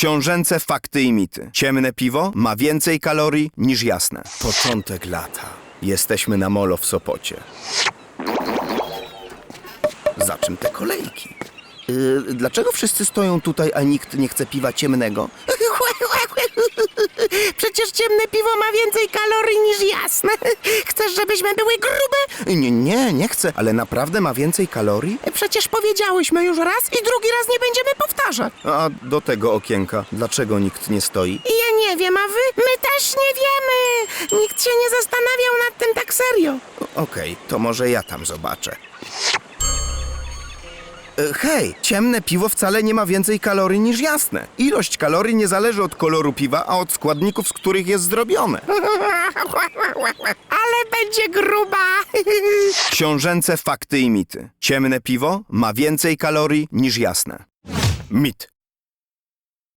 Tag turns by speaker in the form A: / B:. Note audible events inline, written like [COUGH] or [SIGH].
A: Książęce fakty i mity. Ciemne piwo ma więcej kalorii niż jasne. Początek lata. Jesteśmy na molo w Sopocie. Za czym te kolejki? Yy, dlaczego wszyscy stoją tutaj, a nikt nie chce piwa ciemnego? [LAUGHS]
B: Przecież ciemne piwo ma więcej kalorii niż jasne. Chcesz, żebyśmy były grube?
A: Nie, nie, nie chcę, ale naprawdę ma więcej kalorii?
B: Przecież powiedziałyśmy już raz i drugi raz nie będziemy powtarzać.
A: A do tego okienka, dlaczego nikt nie stoi?
B: Ja nie wiem, a wy? My też nie wiemy. Nikt się nie zastanawiał nad tym tak serio.
A: Okej, to może ja tam zobaczę. E, Hej, ciemne piwo wcale nie ma więcej kalorii niż jasne. Ilość kalorii nie zależy od koloru piwa, a od składników, z których jest zrobione. [LAUGHS]
B: Ale będzie gruba. [LAUGHS]
A: Książęce fakty i mity. Ciemne piwo ma więcej kalorii niż jasne. mit.